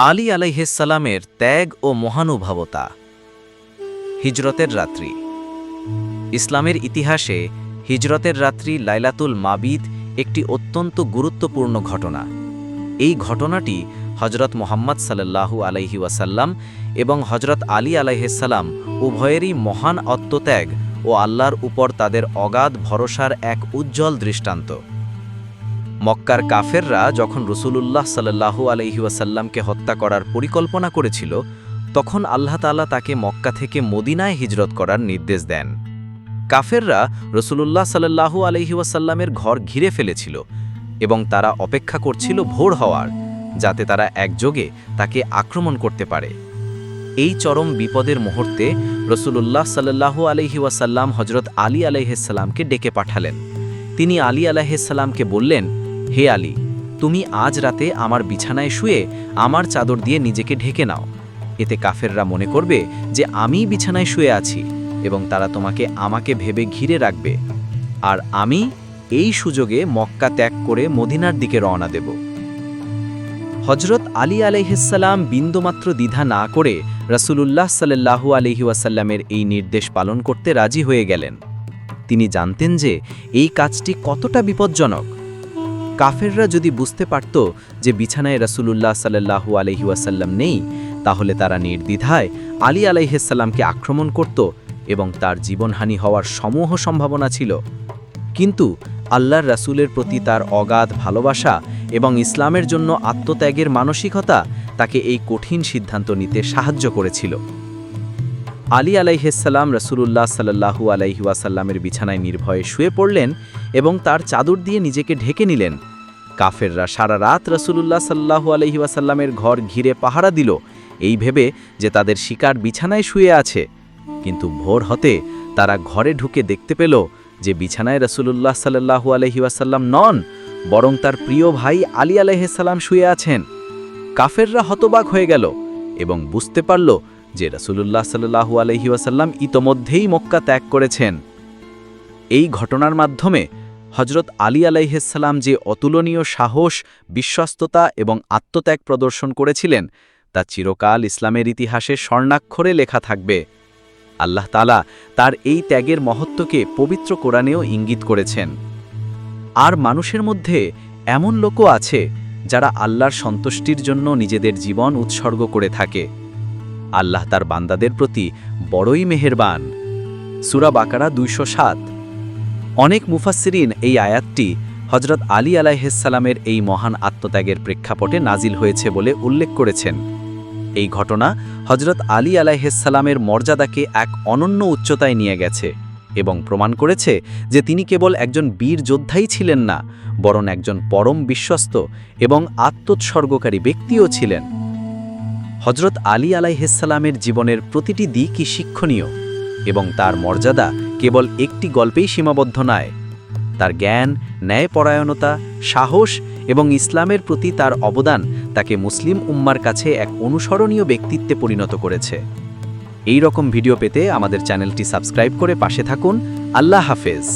আলী আলাইহিসালামের ত্যাগ ও মহানুভবতা। হিজরতের রাত্রি। ইসলামের ইতিহাসে হিজরতের রাত্রি লাইলাতুল মাবিদ একটি অত্যন্ত গুরুত্বপূর্ণ ঘটনা। এই ঘটনাটি হজরত মোহাম্মদ সাল্লাল্লাহু আলাইহি ওয়াসাল্লাম এবং হজরত আলী আলাইহিসাল্লাম উভয়েরই মহান আত্মত্যাগ ও আল্লাহর উপর তাদের অগাধ ভরসার এক উজ্জ্বল দৃষ্টান্ত। মক্কার কাফেররা যখন রসুলুল্লাহ সাল্লাহু আলহিউসাল্লামকে হত্যা করার পরিকল্পনা করেছিল, তখন আল্লাহ তাআলা তাকে মক্কা থেকে মদিনায় হিজরত করার নির্দেশ দেন। কাফেররা রসুলুল্লাহ সাল্লাহু আলহিউসাল্লামের ঘর ঘিরে ফেলেছিল এবং তারা অপেক্ষা করছিল ভোর হওয়ার, যাতে তারা একযোগে তাকে আক্রমণ করতে পারে। এই চরম বিপদের মুহূর্তে রসুলুল্লাহ সাল্লাহু আলহিউসাল্লাম হজরত আলী আলাইহিসাল্লামকে ডেকে পাঠালেন। তিনি আলী আলাহিসাল্লামকে বললেন হে আলী, তুমি আজ রাতে আমার বিছানায় শুয়ে আমার চাদর দিয়ে নিজেকে ঢেকে নাও। এতে কাফেররা মনে করবে যে আমি বিছানায় শুয়ে আছি এবং তারা তোমাকে আমাকে ভেবে ঘিরে রাখবে। আর আমি এই সুযোগে মক্কা ত্যাগ করে মদিনার দিকে রওনা দেব। হজরত আলী আলাইহিসাল্লাম বিন্দুমাত্র দ্বিধা না করে রসুলুল্লাহ সাল্লাহু আলহি ওয়াসাল্লামের এই নির্দেশ পালন করতে রাজি হয়ে গেলেন। তিনি জানতেন যে এই কাজটি কতটা বিপজ্জনক। কাফেররা যদি বুঝতে পারত যে বিছানায় রসুলুল্লাহ সাল্লাহু আলহি ওয়াসাল্লাম নেই, তাহলে তারা নির্দ্বিধায় আলী আলাইহিসাল্লামকে আক্রমণ করত এবং তার জীবনহানি হওয়ার সমূহ সম্ভাবনা ছিল। কিন্তু আল্লাহর রাসুলের প্রতি তার অগাধ ভালোবাসা এবং ইসলামের জন্য আত্মত্যাগের মানসিকতা তাকে এই কঠিন সিদ্ধান্ত নিতে সাহায্য করেছিল। আলী আলাইহিসাল্লাম রসুলুল্লাহ সাল্লাহু আলাইহি ওয়াসাল্লামের বিছানায় নির্ভয়ে শুয়ে পড়লেন এবং তার চাদর দিয়ে নিজেকে ঢেকে নিলেন। কাফেররা সারা রাত রসুলুল্লাহ সাল্লাহু আলহি ওয়াসাল্লামের ঘর ঘিরে পাহারা দিল। এই ভেবে যে তাদের শিকার বিছানায় শুয়ে আছে। কিন্তু ভোর হতে তারা ঘরে ঢুকে দেখতে পেল যে বিছানায় রসুলুল্লাহ সাল্লাহু আলহি ওয়াসাল্লাম নন, বরং তার প্রিয় ভাই আলী আলাইহিসাল্লাম শুয়ে আছেন। কাফেররা হতবাক হয়ে গেল এবং বুঝতে পারল যে রসুলুল্লাহ সাল্লাহু আলহি ওয়াসাল্লাম ইতোমধ্যেই মক্কা ত্যাগ করেছেন। এই ঘটনার মাধ্যমে হজরত আলী আলাইহিসাল্লাম যে অতুলনীয় সাহস, বিশ্বস্ততা এবং আত্মত্যাগ প্রদর্শন করেছিলেন, তা চিরকাল ইসলামের ইতিহাসে স্বর্ণাক্ষরে লেখা থাকবে। আল্লাহ তালা তার এই ত্যাগের মহত্বকে পবিত্র কোরআনেও ইঙ্গিত করেছেন। আর মানুষের মধ্যে এমন লোকও আছে যারা আল্লাহর সন্তুষ্টির জন্য নিজেদের জীবন উৎসর্গ করে থাকে। আল্লাহ তার বান্দাদের প্রতি বড়ই মেহেরবান। সুরা বাকারা দুইশো সাত। অনেক মুফাসসিরিন এই আয়াতটি হজরত আলী আলাইহিসালামের এই মহান আত্মত্যাগের প্রেক্ষাপটে নাজিল হয়েছে বলে উল্লেখ করেছেন। এই ঘটনা হজরত আলী আলাইহিসালামের মর্যাদাকে এক অনন্য উচ্চতায় নিয়ে গেছে এবং প্রমাণ করেছে যে তিনি কেবল একজন বীর যোদ্ধাই ছিলেন না, বরং একজন পরম বিশ্বস্ত এবং আত্মোৎসর্গকারী ব্যক্তিও ছিলেন। হজরত আলী আলাইহিসালামের জীবনের প্রতিটি দিকই শিক্ষণীয় এবং তার মর্যাদা কেবল একটি গল্পেই সীমাবদ্ধ নয়। তার জ্ঞান, ন্যায়পরায়ণতা, সাহস এবং ইসলামের প্রতি তার অবদান তাকে মুসলিম উম্মার কাছে এক অনুসরণীয় ব্যক্তিত্বে পরিণত করেছে। এই রকম ভিডিও পেতে আমাদের চ্যানেলটি সাবস্ক্রাইব করে পাশে থাকুন। আল্লাহ হাফেজ।